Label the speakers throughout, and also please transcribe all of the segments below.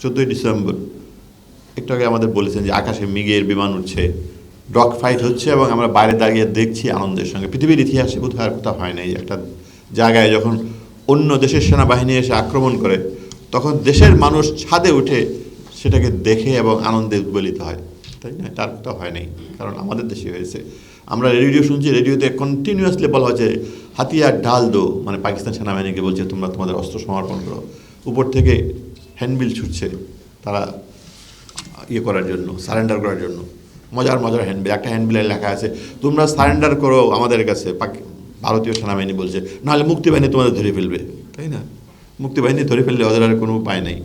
Speaker 1: চোদ্দোই ডিসেম্বর। একটু আগে আমাদের বলেছেন যে আকাশে মিগের বিমান উঠছে, ডগ ফাইট হচ্ছে এবং আমরা বাইরে দাঁড়িয়ে দেখছি আনন্দের সঙ্গে। পৃথিবীর ইতিহাসে বোধহয় আর কোথাও হয় নাই। একটা জায়গায় যখন অন্য দেশের সেনাবাহিনী এসে আক্রমণ করে, তখন দেশের মানুষ ছাদে উঠে সেটাকে দেখে এবং আনন্দে উদ্বেলিত হয়। তাই না তার কোথাও হয় নাই, কারণ আমাদের দেশে হয়েছে। আমরা রেডিও শুনছি, রেডিওতে কন্টিনিউয়াসলি বলা হচ্ছে হাতিয়ার ঢাল দো মানে পাকিস্তান সেনাবাহিনীকে বলছে তোমরা তোমাদের অস্ত্র সমর্পণ করো। উপর থেকে হ্যান্ডবিল ছুটছে তারা ইয়ে করার জন্য সারেন্ডার করার জন্য। মজার মজার হ্যান্ডবিল একটা হ্যান্ডবিলে লেখা আছে, তোমরা সারেন্ডার করো আমাদের কাছে। ভারতীয় সেনাবাহিনী বলছে, নাহলে মুক্তিবাহিনী তোমাদের ধরে ফেলবে। তাই না? মুক্তিবাহিনী ধরে ফেললে ওদের আর কোনো উপায় নেই।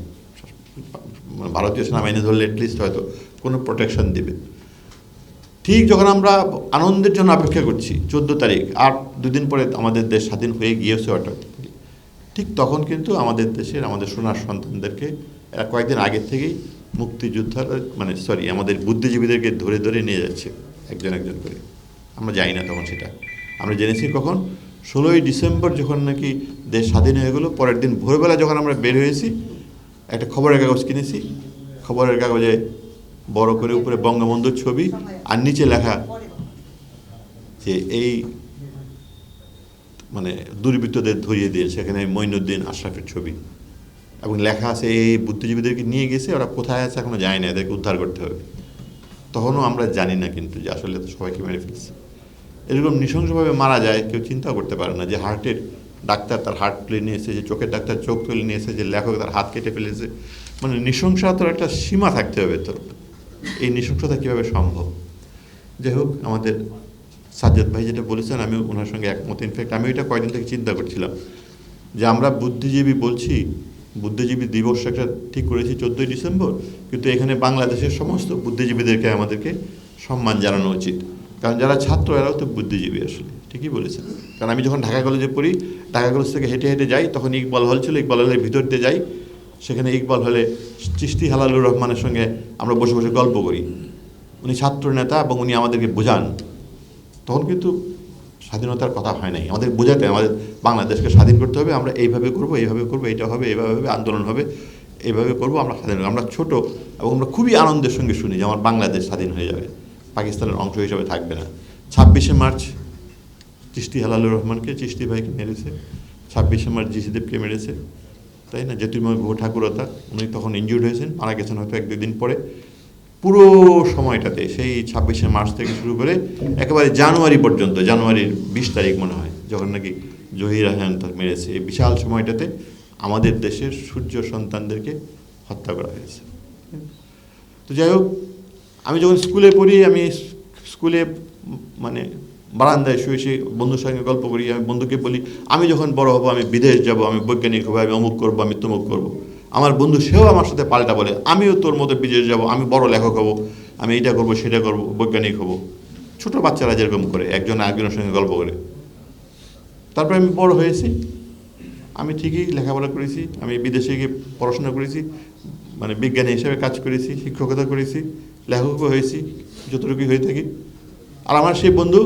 Speaker 1: মানে ভারতীয় সেনাবাহিনী ধরলে অ্যাটলিস্ট হয়তো কোনো প্রোটেকশন দিবে। ঠিক যখন আমরা আনন্দের জন্য অপেক্ষা করছি, চোদ্দ তারিখ, আর দুদিন পরে আমাদের দেশ স্বাধীন হয়ে গিয়েছে অটোমেটিক্যালি ঠিক তখন কিন্তু আমাদের দেশের, আমাদের সোনার সন্তানদেরকে কয়েকদিন আগের থেকেই মুক্তিযোদ্ধার মানে সরি আমাদের বুদ্ধিজীবীদেরকে ধরে ধরে নিয়ে যাচ্ছে, একজন একজন করে। আমরা জানি না তখন সেটা। আমরা জেনেছি কখন ষোলোই ডিসেম্বর যখন নাকি দেশ স্বাধীন হয়ে গেলো, পরের দিন ভোরবেলা যখন আমরা বের হয়েছি, একটা খবরের কাগজ কিনেছি। খবরের কাগজে বড় করে উপরে বঙ্গবন্ধুর ছবি আর নিচে লেখা যে এই মানে দুর্বৃত্তদের ধরিয়ে দিয়েছে এখানে মঈনুদ্দিন আশরাফের ছবি। এবং লেখা আছে, এই বুদ্ধিজীবীদেরকে নিয়ে গেছে, ওরা কোথায় আছে এখনও যায় না, এদেরকে উদ্ধার করতে হবে। তখনও আমরা জানি না কিন্তু যে আসলে তো সবাইকে মেরে ফেলছে। এরকম নৃশংসভাবে মারা যায়, কেউ চিন্তা করতে পারে না যে হার্টের ডাক্তার তার হার্ট তুলে নিয়েছে যে চোখের ডাক্তার চোখ তুলে নিয়েছে যে লেখক তার হাত কেটে ফেলেছে। মানে নৃশংসতার একটা সীমা থাকতে হবে তো এই নৃশংসতা কীভাবে সম্ভব? যাই হোক, আমাদের সাজ্জাদ ভাই যেটা বলেছেন আমি ওনার সঙ্গে একমত। ইনফ্যাক্ট আমি এটা কয়েকদিন থেকে চিন্তা করছিলাম যে আমরা বুদ্ধিজীবী বলছি, বুদ্ধিজীবী দিবস একটা ঠিক করেছি চোদ্দোই ডিসেম্বর, কিন্তু এখানে বাংলাদেশের সমস্ত বুদ্ধিজীবীদেরকে আমাদেরকে সম্মান জানানো উচিত। কারণ যারা ছাত্র, এরাও তো বুদ্ধিজীবী আসলে, ঠিকই বলেছেন। কারণ আমি যখন ঢাকা কলেজে পড়ি, ঢাকা কলেজ থেকে হেঁটে হেঁটে যাই, তখন ইকবাল হল ছিল, ইকবাল হলের ভিতর দিয়ে যাই। সেখানে ইকবাল হলে চিস্তি হালালুর রহমানের সঙ্গে আমরা বসে বসে গল্প করি। উনি ছাত্র নেতা এবং উনি আমাদেরকে বোঝান। তখন কিন্তু স্বাধীনতার কথা হয় নাই। আমাদের বোঝাতে আমাদের বাংলাদেশকে স্বাধীন করতে হবে, আমরা এইভাবে করব এইভাবে করব, এইটা হবে, এইভাবে হবে, আন্দোলন হবে, এইভাবে করব, আমরা স্বাধীন আমরা ছোট এবং আমরা খুবই আনন্দের সঙ্গে শুনি যে আমার বাংলাদেশ স্বাধীন হয়ে যাবে, পাকিস্তানের অংশ হিসাবে থাকবে না। ছাব্বিশে মার্চ চিস্তি হালালুর রহমানকে চিস্তি ভাইকে মেরেছে, ছাব্বিশে মার্চ জিসিদেবকে মেরেছে, তাই না? জ্যোতির্ময় গুহ ঠাকুরতা, উনি তখন ইনজুর্ড হয়েছেন, মারা গেছেন হয়তো এক দুদিন পরে। পুরো সময়টাতে, সেই ছাব্বিশে মার্চ থেকে শুরু করে একেবারে জানুয়ারি পর্যন্ত, জানুয়ারির বিশ তারিখ মনে হয়, যখন নাকি জহির রাহান তার মেরেছে, এই বিশাল সময়টাতে আমাদের দেশের সূর্য সন্তানদেরকে হত্যা করা হয়েছে। তো যাই হোক, আমি যখন স্কুলে পড়ি, আমি স্কুলে মানে বারান্দায় শুয়ে শুয়ে বন্ধুর সঙ্গে গল্প করি, আমি বন্ধুকে বলি, আমি যখন বড় হব, আমি বিদেশ যাব, আমি বৈজ্ঞানিক হব, আমি অমুক করব, আমি তমুক করব। আমার বন্ধু সেও আমার সাথে পাল্টা বলে, আমিও তোর মতো বিদেশ যাব আমি বড় লেখক হব, আমি এইটা করব, সেটা করব, বৈজ্ঞানিক হব। ছোট বাচ্চারা যেরকম করে, একজন একজনের সঙ্গে গল্প করে। তারপরে আমি বড় হয়েছি। আমি ঠিকই লেখাপড়া করেছি, আমি বিদেশে গিয়ে পড়াশোনা করেছি মানে বিজ্ঞানী হিসেবে কাজ করেছি, শিক্ষকতা করেছি, লেখকও হয়েছি, যতটুকুই হয়ে থাকি। আর আমার সেই বন্ধু,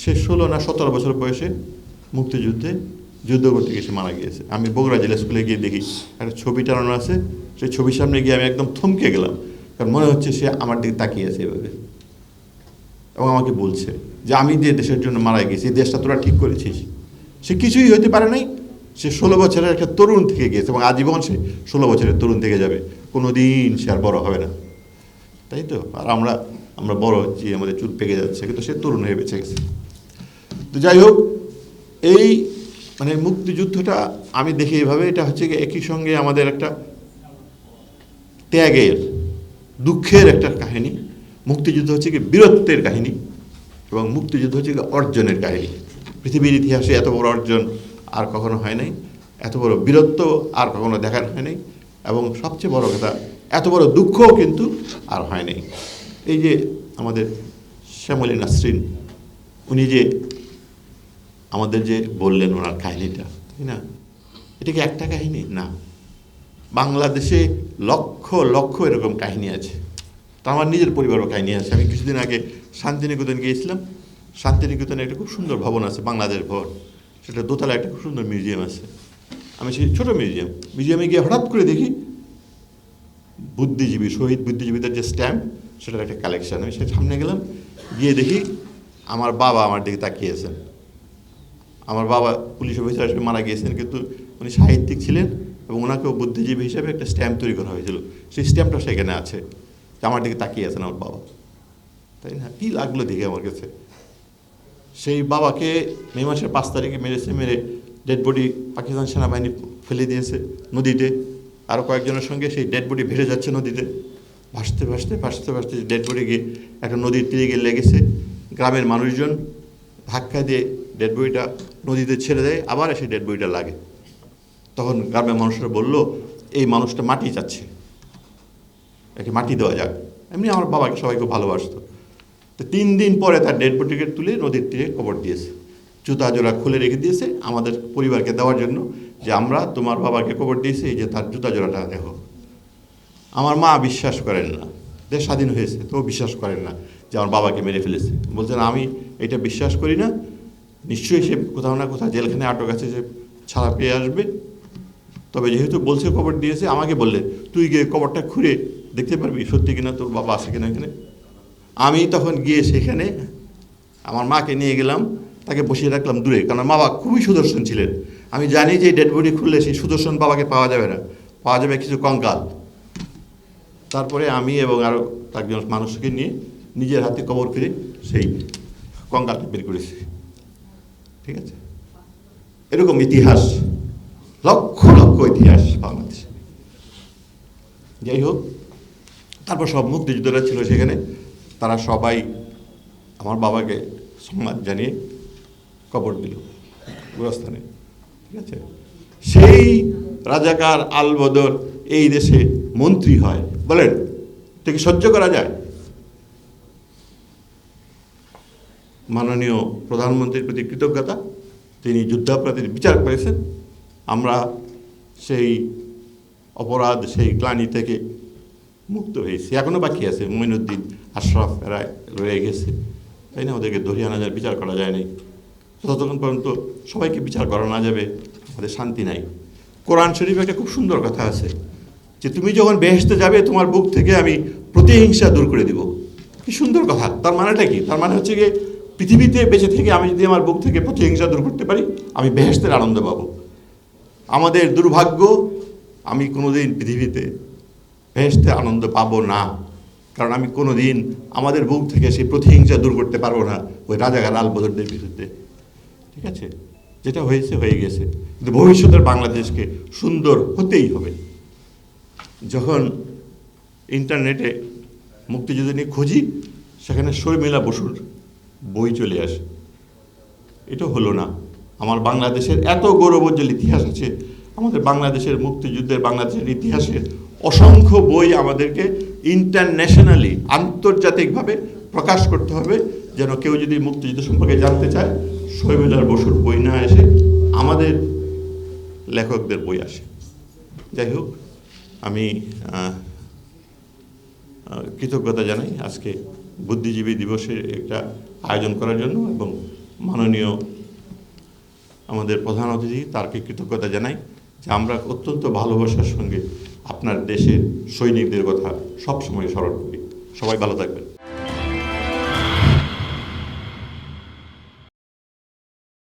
Speaker 1: সে ষোলো না সতেরো বছর বয়সে মুক্তিযুদ্ধে যুদ্ধ করতে গিয়ে সে মারা গিয়েছে। আমি বগুড়া জেলা স্কুলে গিয়ে দেখি, একটা ছবি টানানো আছে, সেই ছবির সামনে গিয়ে আমি একদম থমকে গেলাম। কারণ মনে হচ্ছে সে আমার দিকে তাকিয়ে আছে এভাবে। এবং আমাকে বলছে যে, আমি যে দেশের জন্য মারা গেছি দেশটা তোরা ঠিক করেছিস। সে কিছুই হতে পারে নাই। সে ষোলো বছরের একটা তরুণ থেকে গিয়েছে এবং আজীবন সে ষোলো বছরের তরুণ থেকে যাবে। কোনো দিন সে আর বড় হবে না। তাই তো? আর আমরা আমরা বড় হচ্ছি, আমাদের চুল পেকে যাচ্ছে, কিন্তু সে তরুণ হয়ে বেঁচে গেছে। তো যাই হোক, এই মানে মুক্তিযুদ্ধটা আমি দেখি এইভাবে, এটা হচ্ছে একই সঙ্গে আমাদের একটা ত্যাগের, দুঃখের একটা কাহিনী। মুক্তিযুদ্ধ হচ্ছে কি বীরত্বের কাহিনী এবং মুক্তিযুদ্ধ হচ্ছে কি অর্জনের কাহিনী। পৃথিবীর ইতিহাসে এত বড় অর্জন আর কখনো হয় নাই, এত বড় বীরত্ব আর কখনো দেখানো হয় নাই এবং সবচেয়ে বড় কথা, এত বড় দুঃখও কিন্তু আর হয় নাই। এই যে আমাদের শ্যামলী নাসরিন, উনি যে আমাদের যে বললেন ওনার কাহিনীটা, তাই না? এটা কি একটা কাহিনী? না। বাংলাদেশে লক্ষ লক্ষ এরকম কাহিনী আছে। তা আমার নিজের পরিবারও কাহিনী আছে। আমি কিছুদিন আগে শান্তিনিকেতন গিয়েছিলাম। শান্তিনিকেতনে একটা খুব সুন্দর ভবন আছে, বাংলাদেশ ভবন। সেটা দোতলা একটা খুব সুন্দর মিউজিয়াম আছে। আমি সেই ছোটো মিউজিয়াম, মিউজিয়ামে গিয়ে হঠাৎ করে দেখি বুদ্ধিজীবী, শহীদ বুদ্ধিজীবীদের যে স্ট্যাম্প, সেটার একটা কালেকশন। আমি সেটা সামনে গেলাম, গিয়ে দেখি আমার বাবা আমার দিকে তাকিয়েছেন আমার বাবা পুলিশ অফিসার হিসেবে মারা গিয়েছেন, কিন্তু উনি সাহিত্যিক ছিলেন এবং ওনাকেও বুদ্ধিজীবী হিসেবে একটা স্ট্যাম্প তৈরি করা হয়েছিল। সেই স্ট্যাম্পটা সেখানে আছে। আমার দিকে তাকিয়ে আছেন আমার বাবা। তাই না? কী লাগল দেখে আমার কাছে? সেই বাবাকে মে মাসের পাঁচ তারিখে মেরেছে, মেরে ডেড বডি পাকিস্তান সেনাবাহিনী ফেলে দিয়েছে নদীতে। আরও কয়েকজনের সঙ্গে সেই ডেড বডি ভেসে যাচ্ছে নদীতে। ভাসতে ভাসতে ভাসতে ভাসতে ডেড বডি গিয়ে একটা নদীর তীরে গিয়ে লেগেছে। গ্রামের মানুষজন ধাক্কা দিয়ে ডেড বডিটা নদীতে ছেড়ে দেয়, আবার এসে ডেড বডিটা লাগে। তখন গ্রামের মানুষরা বলল, এই মানুষটা মাটি চাচ্ছে। একে মাটি দেওয়া যাক। এমনি আমার বাবাকে সবাই খুব ভালোবাসতো। তো তিন দিন পরে তার ডেড বডিকে তুলে নদীর তীরে কবর দিয়েছে। জুতা জোড়া খুলে রেখে দিয়েছে আমাদের পরিবারকে দেওয়ার জন্য যে আমরা তোমার বাবাকে কবর দিয়েছি, এই যে তার জুতা জোড়াটা, দেখো। আমার মা বিশ্বাস করেন না। দেশ স্বাধীন হয়েছে তো বিশ্বাস করেন না যে আমার বাবাকে মেরে ফেলেছে। বলছেন আমি এটা বিশ্বাস করি না। নিশ্চয়ই সে কোথাও না কোথাও জেলখানে আটক আছে যে ছাড়া পেয়ে আসবে। তবে যেহেতু বলছে কবর দিয়েছে, আমাকে বললে, তুই গিয়ে কবরটা খুঁড়ে দেখতে পারবি, সত্যি কিনা তোর বাবা আছে কিনা এখানে? আমি তখন গিয়ে সেখানে আমার মাকে নিয়ে গেলাম, তাকে বসিয়ে রাখলাম দূরে কারণ বাবা খুবই সুদর্শন ছিলেন। আমি জানি যে ডেড বডি খুললে সেই সুদর্শন বাবাকে পাওয়া যাবে না, পাওয়া যাবে কিছু কঙ্কাল। তারপরে আমি এবং আরও একজন মানুষকে নিয়ে নিজের হাতে কবর ফিরে সেই কঙ্কালটা বের করেছি। ঠিক আছে? এরকম ইতিহাস, লক্ষ লক্ষ ইতিহাস বাংলাদেশে। যাই হোক তারপর সব মুক্তিযোদ্ধারা ছিল সেখানে। তারা সবাই আমার বাবাকে সম্মান জানিয়ে কবর দিল, গোরস্থানে। ঠিক আছে? সেই রাজাকার আলবদর এই দেশে মন্ত্রী হয়। বলেন, এটা কি সহ্য করা যায়? মাননীয় প্রধানমন্ত্রীর প্রতি কৃতজ্ঞতা। তিনি যুদ্ধাপরাধীর বিচার করেছেন। আমরা সেই অপরাধ, সেই গ্লানি থেকে মুক্ত হয়েছি। এখনও বাকি আছে। মঈনুদ্দিন আশরাফ এরা রয়ে গেছে। তাই না? ওদেরকে ধরিয়ে আনা যায়, বিচার করা যায় নাই। ততক্ষণ পর্যন্ত সবাইকে বিচার করা না যাবে, আমাদের শান্তি নাই। কোরআন শরীফে একটা খুব সুন্দর কথা আছে যে, তুমি যখন বেহেসতে যাবে, তোমার বুক থেকে আমি প্রতিহিংসা দূর করে দিব। কি সুন্দর কথা। তার মানেটা কি? তার মানে হচ্ছে গিয়ে পৃথিবীতে বেঁচে থেকে আমি যদি আমার বুক থেকে প্রতিহিংসা দূর করতে পারি, আমি বেহেস্তের আনন্দ পাবো। আমাদের দুর্ভাগ্য, আমি কোনোদিন পৃথিবীতে বেহেস্তে আনন্দ পাবো না। কারণ আমি কোনো দিন আমাদের বুক থেকে সেই প্রতিহিংসা দূর করতে পারব না ওই রাজাকার লাল বদরদের বিরুদ্ধে। ঠিক আছে? যেটা হয়েছে, হয়ে গেছে। কিন্তু ভবিষ্যতের বাংলাদেশকে সুন্দর হতেই হবে। যখন ইন্টারনেটে মুক্তিযুদ্ধ নিয়ে খুঁজি, সেখানে শর্মিলা বসুর বই চলে আসে। এটা হলো না। আমার বাংলাদেশের এত গৌরবোজ্জ্বল ইতিহাস আছে। আমাদের বাংলাদেশের মুক্তিযুদ্ধের, বাংলাদেশের ইতিহাসের অসংখ্য বই আমাদেরকে ইন্টারন্যাশনালি আন্তর্জাতিকভাবে প্রকাশ করতে হবে। যেন কেউ যদি মুক্তিযুদ্ধ সম্পর্কে জানতে চায় শৈবেদার বসুর বই না এসে আমাদের লেখকদের বই আসে। যাই হোক, আমি কৃতজ্ঞতা জানাই। আজকে বুদ্ধিজীবী দিবসের একটা আয়োজন করার জন্য এবং মাননীয় আমাদের প্রধান অতিথি তারকে কৃতজ্ঞতা জানাই যে আমরা অত্যন্ত ভালোবাসার সঙ্গে আপনার দেশের সৈনিকদের কথা সবসময় স্মরণ করি। সবাই ভালো থাকবেন।